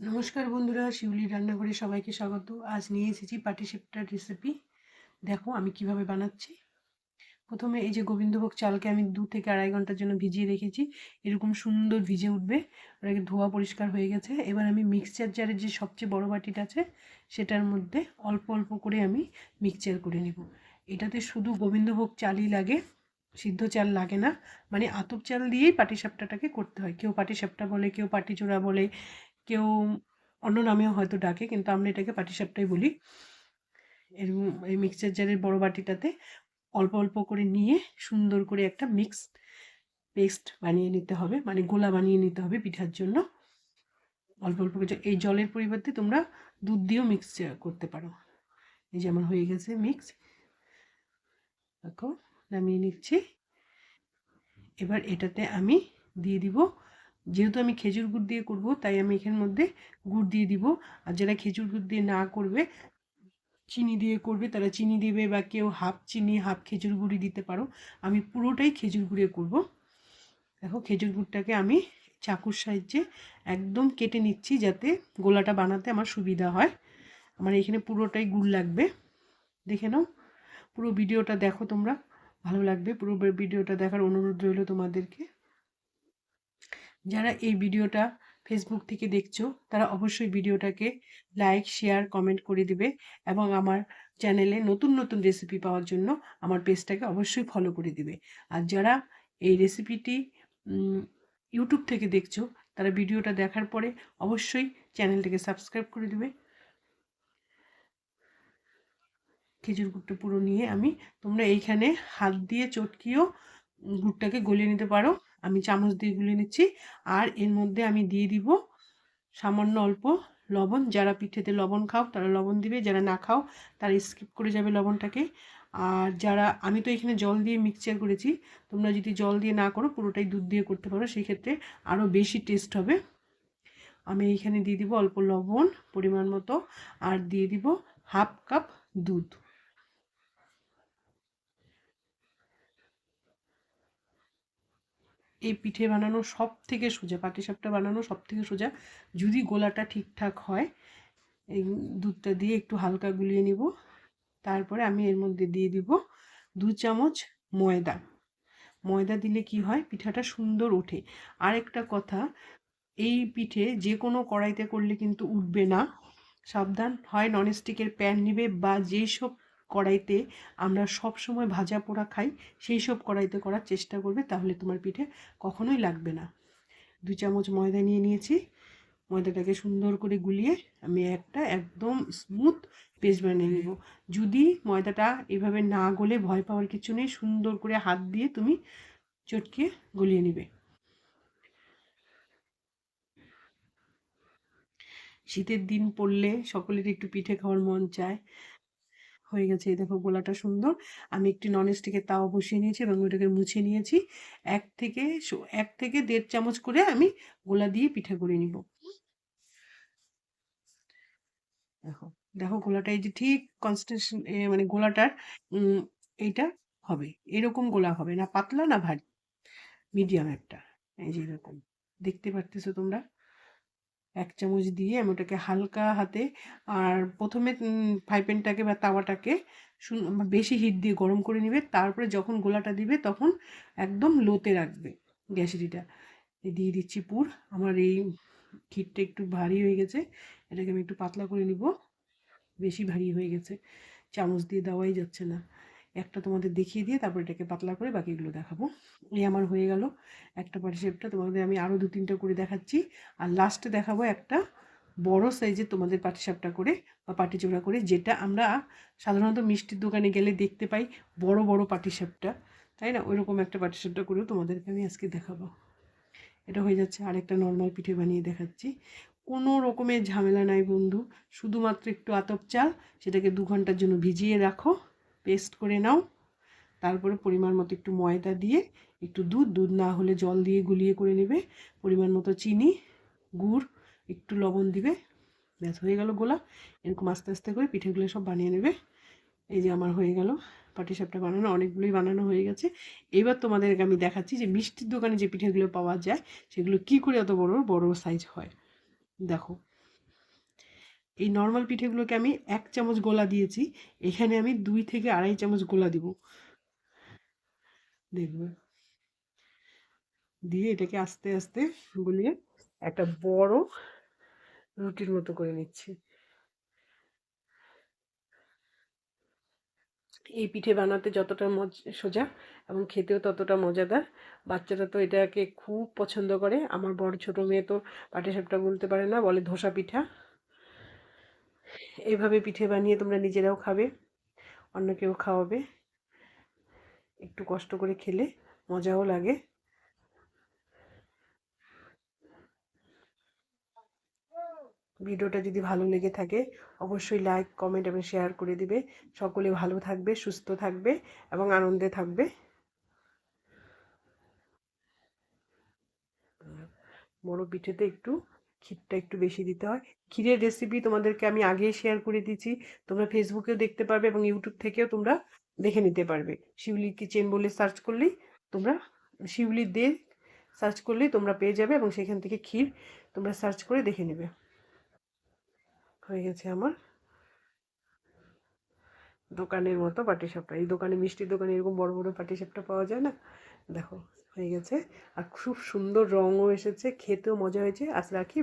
নমস্কার বন্ধুরা, শিউলি রান্নাঘরে সবাইকে স্বাগত। আজ নিয়ে এসেছি পাটিসাপটার রেসিপি দেখো আমি কীভাবে বানাচ্ছি। প্রথমে এই যে গোবিন্দভোগ চালকে আমি দু থেকে আড়াই ঘণ্টার জন্য ভিজিয়ে রেখেছি। এরকম সুন্দর ভিজে উঠবে। ওটাকে ধোয়া পরিষ্কার হয়ে গেছে। এবার আমি মিক্সচার জারের যে সবচেয়ে বড় বাটিটা আছে, সেটার মধ্যে অল্প অল্প করে আমি মিক্সচার করে নেব। এটাতে শুধু গোবিন্দভোগ চালই লাগে, সিদ্ধ চাল লাগে না। মানে আতপ চাল দিয়েই পাটিসাপটাটাকে করতে হয়। কেউ পাটিসাপটা বলে, কেউ পাটি পাটিচোড়া বলে কেউ অন্য নামেও হয়তো ডাকে, কিন্তু আমরা এটাকে পাটিসাপটাই বলি। এর এই মিক্সচার জারের বড় বাটিটাতে অল্প অল্প করে নিয়ে সুন্দর করে একটা মিক্স পেস্ট বানিয়ে নিতে হবে মানে গোলা বানিয়ে নিতে হবে পিঠার জন্য। অল্প অল্প করে, এই জলের পরিবর্তে তোমরা দুধ দিয়েও মিক্স করতে পারো। এই যেমন হয়ে গেছে মিক্স দেখো, নামিয়ে নিচ্ছি। এবার এটাতে আমি দিয়ে দিব যেহেতু আমি খেজুর গুড় দিয়ে করব, তাই আমি এখানের মধ্যে গুড় দিয়ে দিব। আর যারা খেজুর গুড় দিয়ে না করবে, চিনি দিয়ে করবে, তারা চিনি দেবে বা কেউ হাফ চিনি, হাফ খেজুর গুড়ি দিতে পারো। আমি পুরোটাই খেজুর গুঁড়ে করব। দেখো খেজুর গুড়টাকে আমি চাকুর সাহায্যে একদম কেটে নিচ্ছি যাতে গোলাটা বানাতে আমার সুবিধা হয়। আমার এখানে পুরোটাই গুড় লাগবে। দেখে নাও, পুরো ভিডিওটা দেখো তোমরা। ভালো লাগবে পুরো ভিডিওটা দেখার অনুরোধ রইল তোমাদেরকে। যারা এই ভিডিওটা ফেসবুক থেকে দেখছ, তারা অবশ্যই ভিডিওটাকে লাইক শেয়ার কমেন্ট করে দিবে এবং আমার চ্যানেলে নতুন নতুন রেসিপি পাওয়ার জন্য আমার পেজটাকে অবশ্যই ফলো করে দিবে। আর যারা এই রেসিপিটি ইউটিউব থেকে দেখছ, তারা ভিডিওটা দেখার পরে অবশ্যই চ্যানেলটাকে সাবস্ক্রাইব করে দিবে। খেজুর গুড়টা পুরো নিয়ে আমি তোমরা এইখানে হাত দিয়ে চটকিয়েও গুড়টাকে গলিয়ে নিতে পারো। আমি চামচ দিয়ে গুলে নিচ্ছি। আর এর মধ্যে আমি দিয়ে দিব সামান্য অল্প লবণ। যারা পিঠেতে লবণ খাও, তারা লবণ দিবে। যারা না খাও, তারা স্কিপ করে যাবে লবণটাকে। আর যারা, আমি তো এখানে জল দিয়ে মিক্সচার করেছি। তোমরা যদি জল দিয়ে না করো, পুরোটাই দুধ দিয়ে করতে পারো। সেই ক্ষেত্রে আরও বেশি টেস্ট হবে। আমি এইখানে দিয়ে দিব অল্প লবণ পরিমাণ মতো। আর দিয়ে দিব হাফ কাপ দুধ। এই পিঠে বানানো সব থেকে সোজা পাটিসাপটা বানানো সব থেকে সোজা। যদি গোলাটা ঠিকঠাক হয়, এই দুধটা দিয়ে একটু হালকা গুলিয়ে নিব। তারপরে আমি এর মধ্যে দিয়ে দিব দু চামচ ময়দা। ময়দা দিলে কি হয়, পিঠাটা সুন্দর ওঠে। আরেকটা কথা, এই পিঠে যে কোনো কড়াইতে করলে কিন্তু উঠবে না। সাবধান, হয় ননস্টিকের প্যান নিবে বা যেই সব কড়াইতে আমরা সব সময় ভাজা পোড়া খাই, সেই সব কড়াইতে করার চেষ্টা করবে, তাহলে তোমার পিঠে কখনোই লাগবে না। দু চামচ ময়দা নিয়ে নিয়েছি। ময়দাটাকে সুন্দর করে গুলিয়ে আমি একটা একদম স্মুথ পেস্ট বানিয়ে নেব। যদি ময়দাটা এভাবে না গলে ভয় পাওয়ার কিছু নেই, সুন্দর করে হাত দিয়ে তুমি চটকে গলিয়ে নেবে। শীতের দিন পড়লে সকলের একটু পিঠে খাওয়ার মন চায়। হয়ে গেছে। এই দেখো গোলাটা সুন্দর। আমি একটি নন স্টিকের তাওয়া বসিয়ে নিয়েছি এবং ওইটাকে মুছে নিয়েছি। এক থেকে এক থেকে দেড় চামচ করে আমি গোলা দিয়ে পিঠা করে নিব। দেখো দেখো গোলাটা এই যে ঠিক কনস্টেশন মানে গোলাটার এইটা হবে। এরকম গোলা হবে না, পাতলা না ভারী মিডিয়াম একটা। এই যে এরকম। দেখতে পারতেছো তোমরা? এক চামচ দিয়ে আমি ওটাকে হালকা হাতে আর প্রথমে ফ্রাই প্যানটাকে বা তাওয়াটাকে বেশি হিট দিয়ে গরম করে নিবে। তারপরে যখন গোলাটা দিবে তখন একদম লোতে রাখবে গ্যাসেরিটা। দিয়ে দিচ্ছি পুর। আমার এই ক্ষীরটা একটু ভারী হয়ে গেছে। এটাকে আমি একটু পাতলা করে নিব। বেশি ভারী হয়ে গেছে। চামচ দিয়ে দেওয়াই যাচ্ছে না। একটা তোমাদের দেখিয়ে দিয়ে তারপর এটাকে পাতলা করে বাকিগুলো দেখাবো। এই আমার হয়ে গেল একটা শেপটা তোমাদের আমি আরও দু তিনটা করে দেখাচ্ছি। আর লাস্টে দেখাবো একটা বড় সাইজের তোমাদের পাটিসাপটা করে বা পাটিচোড়া করে, যেটা আমরা সাধারণত মিষ্টির দোকানে গেলে দেখতে পাই বড় বড় পাটিসাপটা তাই না? ওইরকম একটা পাটিসাপটা করেও তোমাদেরকে আমি আজকে দেখাবো। এটা হয়ে যাচ্ছে আরেকটা নর্মাল পিঠে বানিয়ে দেখাচ্ছি। কোনো রকমের ঝামেলা নাই বন্ধু। শুধুমাত্র একটু আতপ চাল, সেটাকে দু ঘণ্টার জন্য ভিজিয়ে রাখো। পেস্ট করে নাও। তারপরে পরিমাণ মতো একটু ময়দা দিয়ে একটু দুধ দুধ না হলে জল দিয়ে গুলিয়ে করে নেবে। পরিমাণ মতো চিনি, গুড়, একটু লবণ দিবে। ব্যাস, হয়ে গেল গোলা। এরকম আস্তে আস্তে করে পিঠেগুলো সব বানিয়ে নেবে। এই যে আমার হয়ে গেল। পাটিসাপটা বানানো, অনেকগুলোই বানানো হয়ে গেছে। এবার তোমাদেরকে আমি দেখাচ্ছি যে মিষ্টির দোকানে যে পিঠেগুলো পাওয়া যায়, সেগুলো কি করে এত বড় বড় সাইজ হয়। দেখো। এই নর্মাল পিঠেগুলোকে আমি এক চামচ গোলা দিয়েছি। এখানে আমি দুই থেকে আড়াই চামচ গোলা দিব। দেখবে? দিয়ে এটাকে আস্তে আস্তে গুলিয়ে একটা বড় রুটির মতো করে নিচ্ছি। এই পিঠে বানাতে যতটা মজ, সোজা এবং খেতেও ততটা মজাদার। বাচ্চারা তো এটাকে খুব পছন্দ করে। আমার বড় ছোট মেয়ে তো পাটিসাপটা বলতে পারে না, বলে ধোসা পিঠা। এইভাবে পিঠে বানিয়ে তোমরা নিজেরাও খাবে অন্যকেও খাওয়াবে। একটু কষ্ট করে খেলে মজাও লাগে। ভিডিওটা যদি ভালো লেগে থাকে, অবশ্যই লাইক কমেন্ট এবং শেয়ার করে দিবে। সকলে ভালো থাকবে, সুস্থ থাকবে এবং আনন্দে থাকবে। বড় পিঠেতে একটু ক্ষীরটা একটু বেশি দিতে হয়। ক্ষীরের রেসিপি তোমাদেরকে আমি আগেই শেয়ার করে দিয়েছি। তোমরা ফেসবুকেও দেখতে পারবে এবং ইউটিউব থেকেও তোমরা দেখে নিতে পারবে। শিউলি কিচেন বলে সার্চ করলেই তোমরা, শিউলি দে সার্চ করলেই তোমরা পেয়ে যাবে এবং সেখান থেকে ক্ষীর তোমরা সার্চ করে দেখে নেবে। হয়ে গেছে আমার দোকানের মতো পাটিসাপটা এই দোকানে মিষ্টির দোকানে এরকম বড় বড় পাটিসাপটা পাওয়া যায় না? দেখো, হয়ে গেছে। আর খুব সুন্দর রঙও এসেছে, খেতেও মজা হয়েছে। আজ রাখি